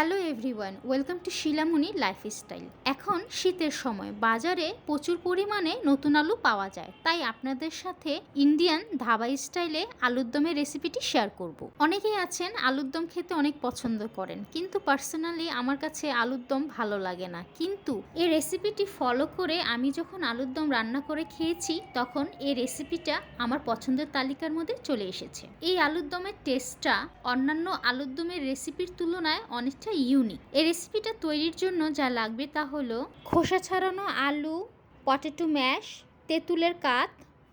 Hello everyone, welcome to Shilamoni lifestyle. এখন শীতের সময়, বাজারে প্রচুর পরিমাণে নতুন আলু পাওয়া যায়। তাই আপনাদের সাথে ইন্ডিয়ান ধাবা স্টাইলে আলুর দমের রেসিপিটি শেয়ার করব। অনেকেই আছেন আলুর দম খেতে অনেক পছন্দ করেন, কিন্তু পার্সোনালি আমার কাছে আলুর দম ভালো লাগে না। কিন্তু এই রেসিপিটি ফলো করে আমি যখন আলুর দম রান্না করে খেয়েছি, তখন এই রেসিপিটা আমার পছন্দের তালিকার মধ্যে চলে এসেছে। এই আলুর দমের টেস্টটা অন্যান্য আলুর দমের রেসিপির তুলনায় অনেকটা ইউনিক এই রেসিপিটা তৈরির জন্য যা লাগবে তা হলো খোসা ছাড়ানো আলু পটেটো ম্যাশ তেঁতুলের কাত,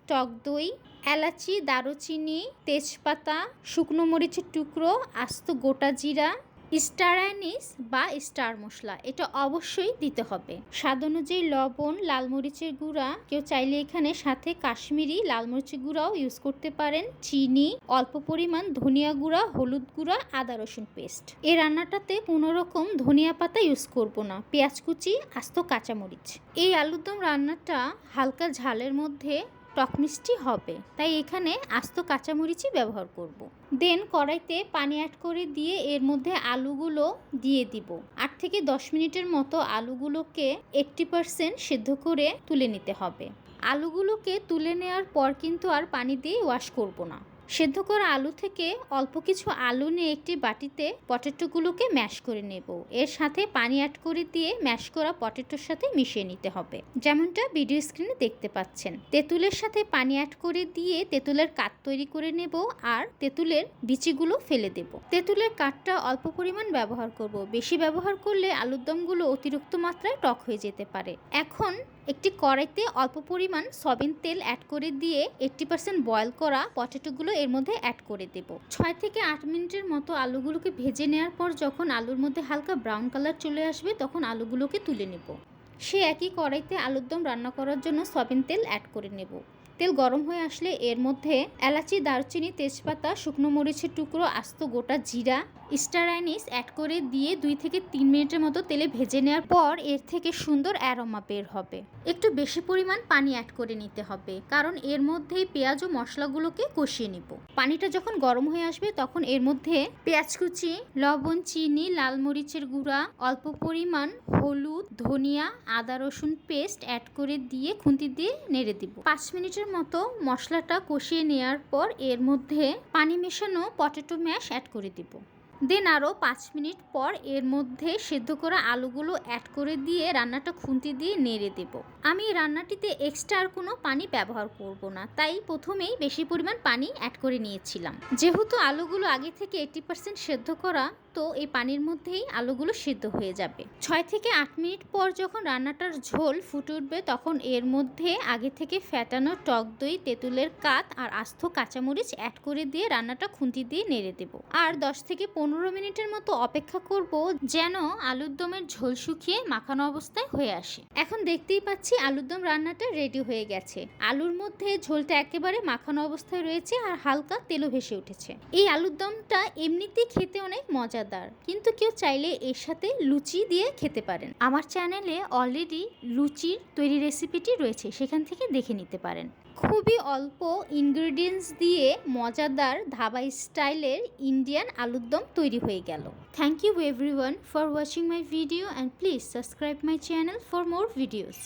টক দই, এলাচি, দারুচিনি, তেজপাতা, শুকনো মরিচের টুকরো, আস্ত গোটা জিরা স্টার অ্যানিস বা স্টার মশলা, এটা অবশ্যই দিতে হবে। স্বাদ অনুযায়ী লবণ, লাল মরিচের গুঁড়া, কেউ চাইলে এখানে সাথে কাশ্মীরি লাল মরিচের গুঁড়াও ইউজ করতে পারেন। চিনি, অল্প পরিমাণ ধনিয়া গুঁড়া, হলুদ গুঁড়া, আদা রসুন পেস্ট এই রান্নাটাতে কোনো রকম ধনিয়া পাতা ইউজ করব না। পেঁয়াজ কুচি, আস্ত কাঁচামরিচ। এই আলুর দম রান্নাটা হালকা ঝালের মধ্যে টক মিষ্টি হবে, তাই এখানে আস্ত কাঁচামরিচই ব্যবহার করব। দেন কড়াইতে পানি অ্যাড করে দিয়ে এর মধ্যে আলুগুলো দিয়ে দিব। আট থেকে দশ মিনিটের মতো আলুগুলোকে এইট্টি পারসেন্ট সেদ্ধ করে তুলে নিতে হবে। আলুগুলোকে তুলে নেওয়ার পর কিন্তু আর পানি দিয়ে ওয়াশ করব না। সেদ্ধ করা আলু থেকে অল্প কিছু আলু নিয়ে একটি বাটিতে পটেটোগুলোকে ম্যাশ করে নেব। এর সাথে পানি অ্যাড করে দিয়ে ম্যাশ করা পটেটোর সাথে মিশিয়ে নিতে হবে। যেমনটা ভিডিও স্ক্রিনে দেখতে পাচ্ছেন। তেঁতুলের সাথে পানি অ্যাড করে দিয়ে তেঁতুলের কাঠ তৈরি করে নেব আর তেঁতুলের বিচিগুলো ফেলে দেব। তেঁতুলের কাঠটা অল্প পরিমাণ ব্যবহার করব। বেশি ব্যবহার করলে আলুর দমগুলো অতিরিক্ত মাত্রায় টক হয়ে যেতে পারে। এখন একটি কড়াইতে অল্প পরিমাণ সয়াবিন তেল অ্যাড করে দিয়ে এইট্টি পার্সেন্ট বয়েল করা পটেটোগুলো এর মধ্যে অ্যাড করে দেব। ছয় থেকে আট মিনিটের মতো আলুগুলোকে ভেজে নেওয়ার পর যখন আলুর মধ্যে হালকা ব্রাউন কালার চলে আসবে, তখন আলুগুলোকে তুলে নেব। সে একই কড়াইতে আলুর দম রান্না করার জন্য সয়াবিন তেল অ্যাড করে নেব। তেল গরম হয়ে আসলে এর মধ্যে এলাচি, দারচিনি, তেজপাতা, শুকনো মরিচের টুকরো, আস্ত গোটা জিরা স্টার অ্যাড করে দিয়ে দুই থেকে তিন মিনিটের মতো তেলে ভেজে নেওয়ার পর এর থেকে সুন্দর অ্যারোমা বের হবে। একটু বেশি পরিমাণ পানি অ্যাড করে নিতে হবে, কারণ এর মধ্যেই পেঁয়াজ ও মশলাগুলোকে কষিয়ে নিব। পানিটা যখন গরম হয়ে আসবে তখন এর মধ্যে পেঁয়াজ কুচি, লবণ, চিনি, লাল মরিচের গুঁড়া, অল্প পরিমাণ হলুদ, ধনিয়া, আদা, রসুন পেস্ট অ্যাড করে দিয়ে খুন্তি দিয়ে নেড়ে দিব। পাঁচ মিনিটের মতো মশলাটা কষিয়ে নেওয়ার পর এর মধ্যে পানি মেশানো পটেটো ম্যাশ অ্যাড করে দিব। দেন আরও পাঁচ মিনিট পর এর মধ্যে সেদ্ধ করা আলুগুলো অ্যাড করে দিয়ে রান্নাটা খুন্তি দিয়ে নেড়ে দেব। আমি রান্নাটিতে এক্সট্রা আর কোনো পানি ব্যবহার করব না, তাই প্রথমেই বেশি পরিমাণ পানি অ্যাড করে নিয়েছিলাম। যেহেতু আলুগুলো আগে থেকে এইটি পার্সেন্ট সেদ্ধ করা, তো এই পানির মধ্যেই আলুগুলো সিদ্ধ হয়ে যাবে। ছয় থেকে আট মিনিট পর যখন রান্নাটার ঝোল ফুটে উঠবে, তখন এর মধ্যে আগে থেকে ফ্যাটানো টক দই, তেঁতুলের কাত আর আস্ত কাঁচামরিচ অ্যাড করে দিয়ে রান্নাটা খুন্তি দিয়ে নেড়ে দেব। আর দশ থেকে পনেরো মিনিটের মতো অপেক্ষা করব যেন আলুর দমের ঝোল শুকিয়ে মাখানো অবস্থায় হয়ে আসে। এখন দেখতেই পাচ্ছি আলুর দম রান্নাটা রেডি হয়ে গেছে। আলুর মধ্যে ঝোলটা একেবারে মাখানো অবস্থায় রয়েছে আর হালকা তেলও ভেসে উঠেছে। এই আলুর দমটা এমনিতেই খেতে অনেক মজাদার, কিন্তু কেউ চাইলে এর সাথে লুচি দিয়ে খেতে পারেন। আমার চ্যানেলে অলরেডি লুচির তৈরি রেসিপিটি রয়েছে, সেখান থেকে দেখে নিতে পারেন। খুবই অল্প ইনগ্রিডিয়েন্টস দিয়ে মজাদার ধাবা স্টাইলের ইন্ডিয়ান আলুর দম তৈরি হয়ে গেল। Thank you everyone for watching my video and please subscribe my channel for more videos